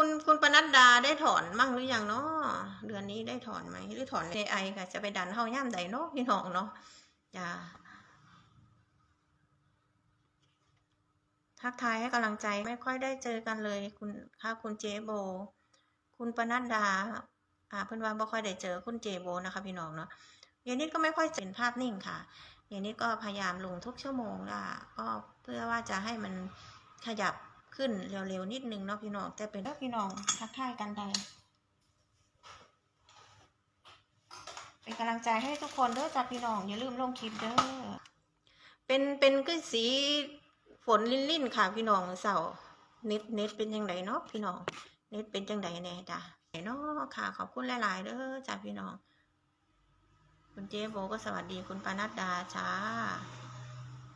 คุณคุณปนัดดาได้ถอนมั่งหรือยังเนาะเดือนนี้ได้ถอนไหมหรือถอนในไอค่ะจะไปดันเฮาย่ามใดเนาะพี่น้องเนาะจ้าทักทายให้กำลังใจไม่ค่อยได้เจอกันเลย คุณค่ะคุณเจโบ คุณปนัดดา อ่าเพื่อนว่าบ่ค่อยได้เจอคุณเจโบนะคะพี่น้องเนาะเยนนิดก็ไม่ค่อยเห็นภาพนิ่งค่ะเยนนิดก็พยายามลงทุกชั่วโมงล่ะก็เพื่อว่าจะให้มันขยับ ขึ้นเร็วๆนิดนึงเนาะพี่น้องแต่เป็นพี่น้องทักทายกันใดเป็นกำลังใจให้ทุกคนเด้อจ้าพี่น้องอย่าลืมลงคลิปเด้อเป็นเป็นก็สีฝนลิ่นๆค่ะพี่น้องเสาร์เน็ตเน็ตเป็นยังไงเนาะพี่น้องเน็ตเป็นจังไดแน่จ้ะเนาะค่ะ ขอบคุณหลาย ๆ เด้อจ้าพี่น้อง คุณเจโบก็สวัสดีคุณปานัดดาจ้า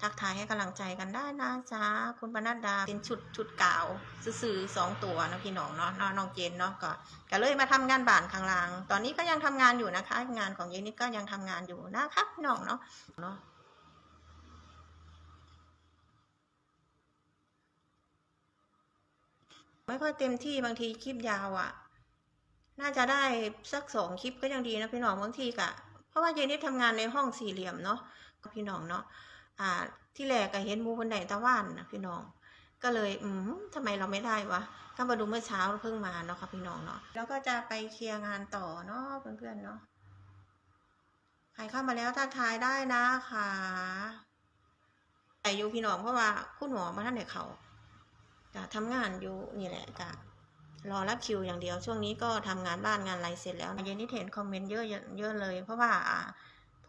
ทักทายให้กำลังใจกันได้นะจ้าคุณปนัดดาเป็นชุดชุดกาวซื่อสองตัวนะพี่น้องเนาะน้องเจนเนาะก็ก็เลยมาทำงานบ้านข้างล่าง ตอนนี้ก็ยังทำงานอยู่นะคะ งานของเยนนี่ก็ยังทำงานอยู่นะคะพี่น้องเนาะเนาะไม่ค่อยเต็มที่บางทีคลิปยาวอะ่ะ น่าจะได้สักสองคลิปก็ยังดีนะพี่น้องบางทีกะเพราะว่าเยนนี่ทำงานในห้องสี่เหลี่ยมเนาะพี่น้องเนาะ อ่า ที่แรกก็เห็นมูบนไดตะวันนะพี่น้อง ก็เลย อืมทำไมเราไม่ได้วะ ก็มาดูเมื่อเช้าเพิ่งมาเนาะค่ะพี่น้องเนาะ แล้วก็จะไปเคลียร์งานต่อเนาะเพื่อนๆเนาะ ใครเข้ามาแล้วทักทายได้นะคะแต่อยู่พี่น้องเพราะว่าคุณหมอมาท่านไหนเขาจะทำงานอยู่นี่แหละกะรอรับคิวอย่างเดียวช่วงนี้ก็ทำงานบ้านงานอะไรเสร็จแล้วเย็นนี้เห็นคอมเมนต์เยอะเยอะเลย เพราะว่าอ่า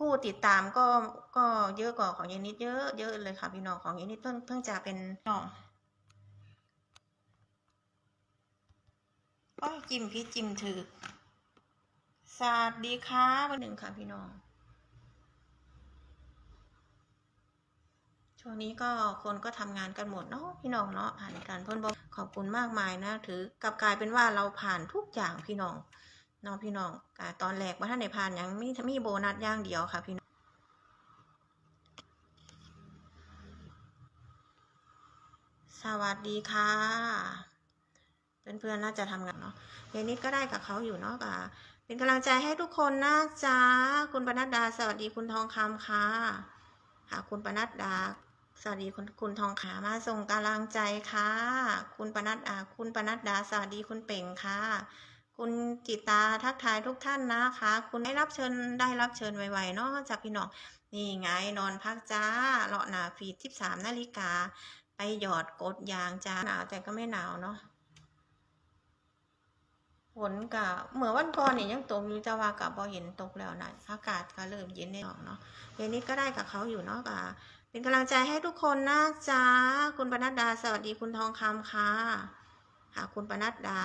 ผู้ติดตามก็ก็เยอะกว่าของเยนนิดเยอะเยอะเลยค่ะพี่น้องของเยนนิดเพิ่งเพิ่งจะเป็นน้องก็จิ้มพี่จิ้มถือสวัสดีค่ะวันหนึ่งค่ะพี่น้องช่วงนี้ก็คนก็ทำงานกันหมดเนาะพี่น้องเนาะผ่านการพ้นบอกขอบคุณมากมายนะ ถือกลับกลายเป็นว่าเราผ่านทุกอย่างพี่น้อง น้องพี่น้องกาตอนแรกว่าท่านในพานยังมีมีโบนัสย่างเดียวค่ะพี่น้องสวัสดีค่ะ เพื่อนๆน่าจะทำงานเนาะเยนิดก็ได้กับเขาอยู่เนาะค่ะเป็นกำลังใจให้ทุกคนนะจ๊ะคุณปนัดดา สวัสดีคุณทองคำค่ะค่ะ คุณปนัดดาสวัสดีคุณคุณทองขามาส่งกำลังใจค่ะ คุณปนัดอ่าคุณปนัดดา สวัสดีคุณเป่งค่ะ คุณจิตาทักทายทุกท่านนะคะ คุณได้รับเชิญได้รับเชิญไวๆเนาะจากพี่น้องนี่ไงนอนพักจ้าเลาะหนาฟีทิบสามนาฬิกา ไปหยอดกดยางจ้าหนาวแต่ก็ไม่หนาวเนาะฝนกับเหมือนวันก่อนเนี่ยยังตกอยู่จะว่ากับพอเห็นตกแล้วนะอากาศก็เริ่มเย็นแน่นอนเนาะเย็นนี้ก็ได้กับเขาอยู่เนาะค่ะเป็นกำลังใจให้ทุกคนนะจ้าคุณปนัดดาสวัสดีคุณทองคำค่ะค่ะคุณปนัดดา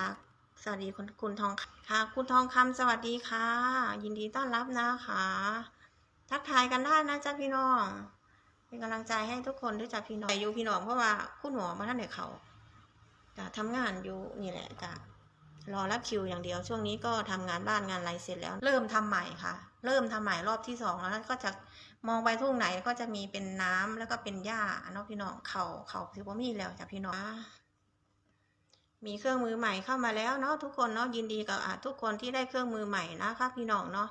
สวัสดีคุณคุณทองค่ะ คุณทองคำสวัสดีค่ะ ยินดีต้อนรับนะคะ ทักทายกันได้นะจ๊ะพี่น้อง เป็นกำลังใจให้ทุกคนด้วยจ้ะพี่น้องแต่อยู่พี่น้องเพราะว่าคุณหมอมาท่านไหนเขาจะทำงานอยู่นี่แหละจ้ะรอรับคิวอย่างเดียวช่วงนี้ก็ทำงานบ้านงานอะไรเสร็จแล้ว เริ่มทำใหม่ค่ะ เริ่มทำใหม่รอบที่สองแล้วก็จะมองไปทุ่งไหนก็จะมีเป็นน้ำแล้วก็เป็นหญ้าเนาะพี่น้องเขาเขาถือว่ามีแล้วจ้ะพี่น้อง มีเครื่องมือใหม่เข้ามาแล้วเนาะทุกคนเนาะยินดีกับทุกคนที่ได้เครื่องมือใหม่นะคะพี่น้องเนาะ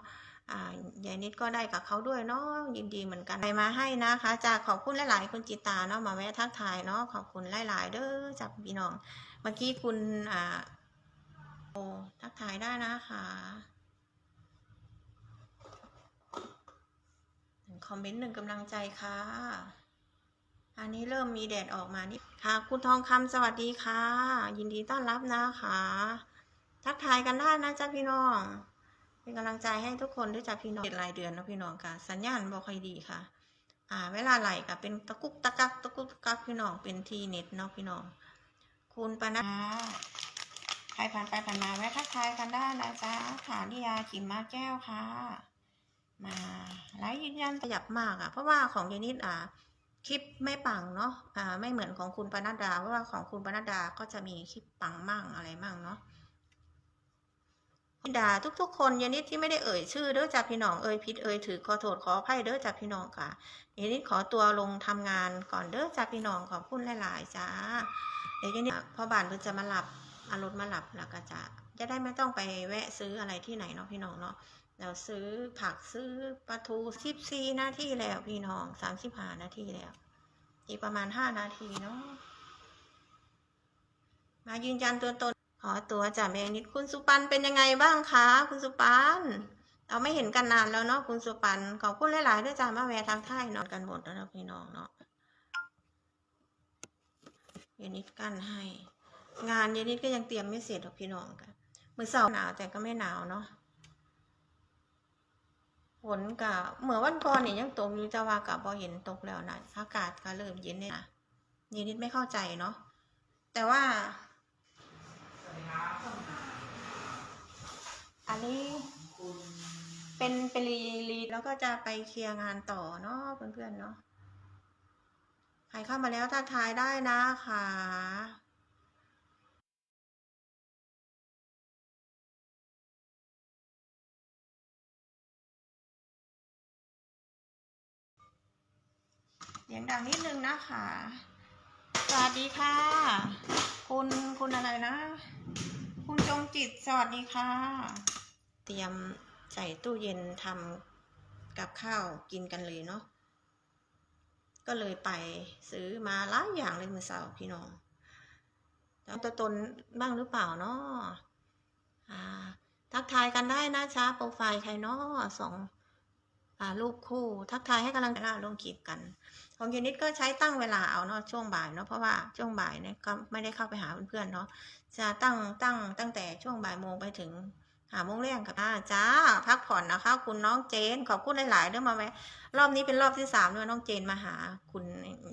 อ่ายายนิดก็ได้กับเขาด้วยเนาะยินดีเหมือนกันไปมาให้นะคะจากขอบคุณหลาย ๆ คุณจิตาเนาะมาแวะทักทายเนาะขอบคุณหลาย ๆ เด้อจากพี่น้องเมื่อกี้คุณอ่าโอทักทายได้นะคะคอมเมนต์หนึ่งกำลังใจค่ะ อันนี้เริ่มมีแดดออกมานี่ ค่ะ คุณทองคำสวัสดีค่ะ ยินดีต้อนรับนะคะ ทักทายกันได้นะจ๊ะพี่น้อง เป็นกำลังใจให้ทุกคนด้วยจ้ะพี่น้องเป็นรายเดือนนะพี่น้องค่ะ สัญญาณบ่ค่อยดีค่ะ อ่า เวลาไหลก็เป็นตะกุกตะกักตะกุกตะกักพี่น้องเป็นทีเน็ตเนาะพี่น้อง คุณปนัดใครผ่านไปผ่านมาแวะทักทายกันได้นะจ๊ะฐานิยาขิมมาแก้วค่ะ มาไลฟ์ยืนยันขยับมากอะ เพราะว่าของยนิดอ่า คลิปไม่ปังเนาะอ่าไม่เหมือนของคุณปนัดดา เพราะว่าของคุณปนัดดาก็จะมีคลิปปังมั่งอะไรมั่งเนาะด่าทุก ๆ คนยานิดที่ไม่ได้เอ่ยชื่อเด้อจากพี่น้องเอ่ยผิดเอ่ยถือขอโทษขออภัยเด้อจากพี่น้องค่ะยานิดขอตัวลงทำงานก่อนเด้อจากพี่น้องขอบคุณหลายๆจ้าเดี๋ยวยานิดพอบ้านเพิ่นจะมาหลับอารถมาหลับแล้วก็จะจะได้ไม่ต้องไปแวะซื้ออะไรที่ไหนเนาะพี่น้องเนาะ เราซื้อผักซื้อปลาทูสิบสี่นาทีแล้วพี่น้องสามสิบห้านาทีแล้ว อีกประมาณห้านาทีเนาะมายืนยันตัวตนขอตัวจ่ากแมงนิดคุณสุปันเป็นยังไงบ้างคะคุณสุปันเราไม่เห็นกันนานแล้วเนาะคุณสุปันขอบคุณหลายๆด้วยจ้ามาแวะทางท่ายนอนกันหมดแล้วเนาพี่น้องเนาะเยนิดกั้นให้ งานเยนิดก็ยังเตรียมไม่เสร็จหรอกพี่น้องกันมือเสาหนาวแต่ก็ไม่หนาวเนาะ นกับเหมือนวันก่อนเนี่ยยังตกอยู่จะว่ากับพอเห็นตกแล้วนะอากาศก็เริ่มเย็นเนี่ยนะเยนิดไม่เข้าใจเนาะแต่ว่า อันนี้เป็นเป็นรีรีแล้วก็จะไปเคลียร์งานต่อเนาะเพื่อนๆเนาะใครเข้ามาแล้วทักทายได้นะคะ เสียงดังนิดนึงนะคะ สวัสดีค่ะ คุณคุณอะไรนะ คุณจงจิตสวัสดีค่ะ เตรียมใส่ตู้เย็นทำกับข้าวกินกันเลยเนาะก็เลยไปซื้อมาหลายอย่างเลยมือเสาร์พี่น้องแล้วตัวตนบ้างหรือเปล่าเนาะอ่าทักทายกันได้นะช้าโปรไฟล์ใครเนาะสอง รูปคู่ ทักทายให้กำลังใจลงคลิปกัน ของยูนิดก็ใช้ตั้งเวลาเอาเนาะช่วงบ่ายเนาะเพราะว่าช่วงบ่ายเนี่ยก็ไม่ได้เข้าไปหาเพื่อนๆเนาะจะตั้งตั้งตั้งแต่ช่วงบ่ายโมงไปถึง หาโมงเรียงกับอ่าจ้า พักผ่อนนะคะ คุณน้องเจน ขอบคุณหลาย ๆเด้วยมาแวะรอบนี้เป็นรอบที่สามด้วยน้องเจนมาหา คุณ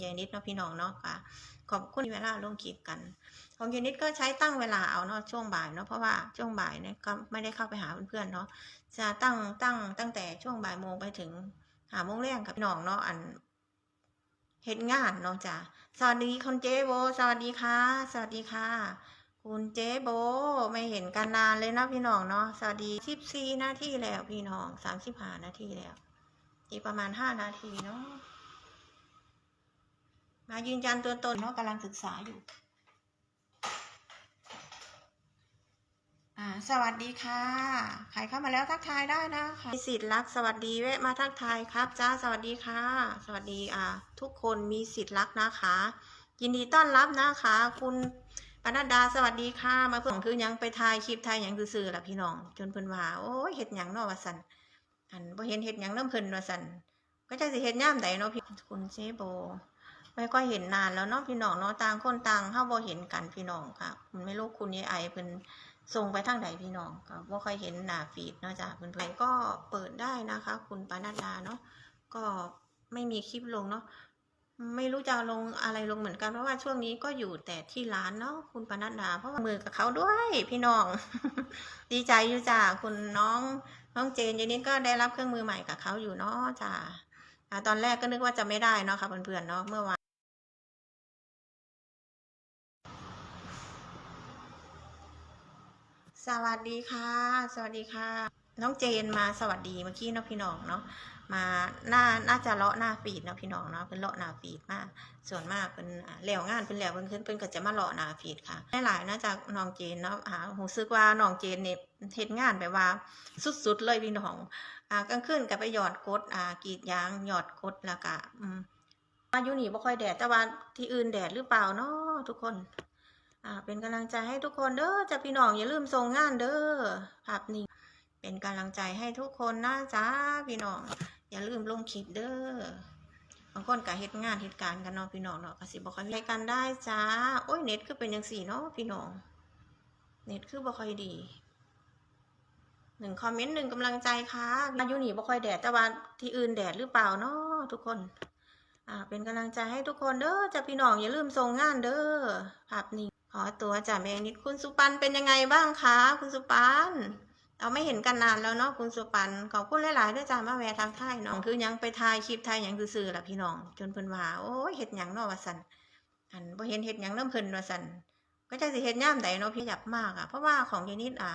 ยายนิดเนาะพี่น้องเนาะค่ะ ขอบคุณที่เวลาลงคลิปกัน ของยูนิตก็ใช้ตั้งเวลาเอาเนาะช่วงบ่ายเนาะเพราะว่าช่วงบ่ายเนี่ยก็ไม่ได้เข้าไปหาเพื่อนๆเนาะจะตั้งตั้งตั้งแต่ช่วงบ่ายโมงไปถึงหาโมงเรียงกับพี่น้องเนาะอันเฮ็ดงานเนาะจ้ะสวัสดีคุณเจโบสวัสดีค่ะ สวัสดีค่ะ คุณเจ๊โบไม่เห็นกันนานเลยนะพี่น้องเนาะสวัสดีสิบสี่นาทีแล้วพี่น้องสามสิบห้านาทีแล้ว อีกประมาณห้านาทีเนาะมายืนยันตัวตนเนาะกำลังศึกษาอยู่อ่าสวัสดีค่ะ ใครเข้ามาแล้วทักทายได้นะคะมีสิทธิ์รัก สวัสดีแวะมาทักทายครับ จ้า สวัสดีค่ะ สวัสดีอ่า ทุกคนมีสิทธิ์รักนะคะ ยินดีต้อนรับนะคะ คุณ ปนัดดาสวัสดีค่ะมาเพื่อนคือยังไปถ่ายคลิปถ่ายหยังซื่อๆล่ะพี่น้อง จนเพิ่นว่าโอ้ยเฮ็ดหยังเนาะว่าซั่นอันบ่เห็นเฮ็ดหยังน้ำเพิ่นว่าซั่นก็จักสิเฮ็ดย่ามใดเนาะพี่คุณเจโบไม่ค่อยเห็นนานแล้วเนาะพี่น้องเนาะต่างคนต่างเฮาบ่เห็นกันพี่น้องค่ะคุณไม่รู้คุณยายไอเพิ่นส่งไปทางใดพี่น้องก็บ่ค่อยเห็นหน้าฟีดเนาะจ้ะเพิ่นไปก็เปิดได้นะคะ คุณปานัดดาเนาะก็ไม่มีคลิปลงเนาะ ไม่รู้จะลงอะไรลงเหมือนกันเพราะว่าช่วงนี้ก็อยู่แต่ที่ร้านเนาะคุณปนัดดา เพราะว่ามือกับเขาด้วยพี่น้อง ดีใจอยู่จ้ะคุณน้องน้องเจนเยนนี้ก็ได้รับเครื่องมือใหม่กับเขาอยู่เนาะจ้าตอนแรกก็นึกว่าจะไม่ได้เนาะค่ะเพื่อนๆเนาะเมื่อวานสวัสดีค่ะ สวัสดีค่ะ น้องเจนมาสวัสดีเมื่อกี้เนาะพี่น้องเนาะ มาหน้าน่าจะเลาะหน้าฟีดเนาะพี่น้องเนาะเป็นเลาะหน้าฟีดมาก ส่วนมากเป็นอ่าแล้วงานเป็นแล้วเพิ่นขึ้นเพิ่นก็จะมาเลาะหน้าฟีดค่ะหลายๆน่าจะน้องเจนเนาะหาหูซึกว่าน้องเจนเนี่ยเฮ็ดงานแบบว่าสุดๆเลยพี่น้องอ่ากลางคืนก็ไปหยอดกดอ่ากรีดยางหยอดกดแล้วก็อืมมาอยู่นี่บ่ค่อยแดดแต่ว่าที่อื่นแดดหรือเปล่าเนาะทุกคนอ่าเป็นกำลังใจให้ทุกคนเด้อจะพี่น้องอย่าลืมส่งงานเด้อภาพนี้เป็นกำลังใจให้ทุกคนนะจ้าพี่น้อง อย่าลืมลงคลิปเด้อบางคนก็เฮ็ดงานเฮ็ดการกันเนาะพี่น้องเนาะก็สิบ่ค่อยมีกันได้จ้า โอ้ยเน็ตคือเป็นจังซี่เนาะพี่น้อง เน็ตคือบ่ค่อยดีหนึ่งคอมเมนต์หนึ่งกำลังใจค่ะอายุหนีบ่ค่อยแดดแต่ว่าที่อื่นแดดหรือเปล่าเนาะทุกคน อ่า เป็นกำลังใจให้ทุกคนเด้อจ้ะพี่น้องอย่าลืมส่งงานเด้อภาพนี้ขอตัวจ่าแมงนิดคุณสุปันเป็นยังไงบ้างคะคุณสุปัน เราไม่เห็นกันนานแล้วเนาะคุณสุปันขอบคุณหลายๆด้วยจ้ามาแวะทางท่ายน้องคือยังไปถ่ายคลิปถ่ายยังซื่อๆล่ะพี่น้อง จนเพิ่นว่าโอ้ยเฮ็ดหยังเนาะว่าสันอันบ่เห็นเฮ็ดหยังน้ำเพิ่นว่าซั่นก็จักสิเฮ็ดย่ามใดเนาะพี่หยับมากอะเพราะว่าของยายนิดอ่า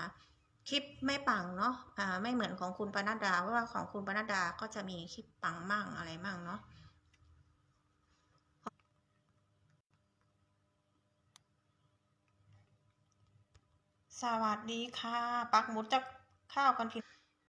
คลิปไม่ปังเนาะอ่าไม่เหมือนของคุณปนัดดาเพราะว่าของคุณปนัดดาก็จะมีคลิปปังมั่งอะไรมั่งเนาะ สวัสดีค่ะ ปักหมุดจะข้าวกันพี่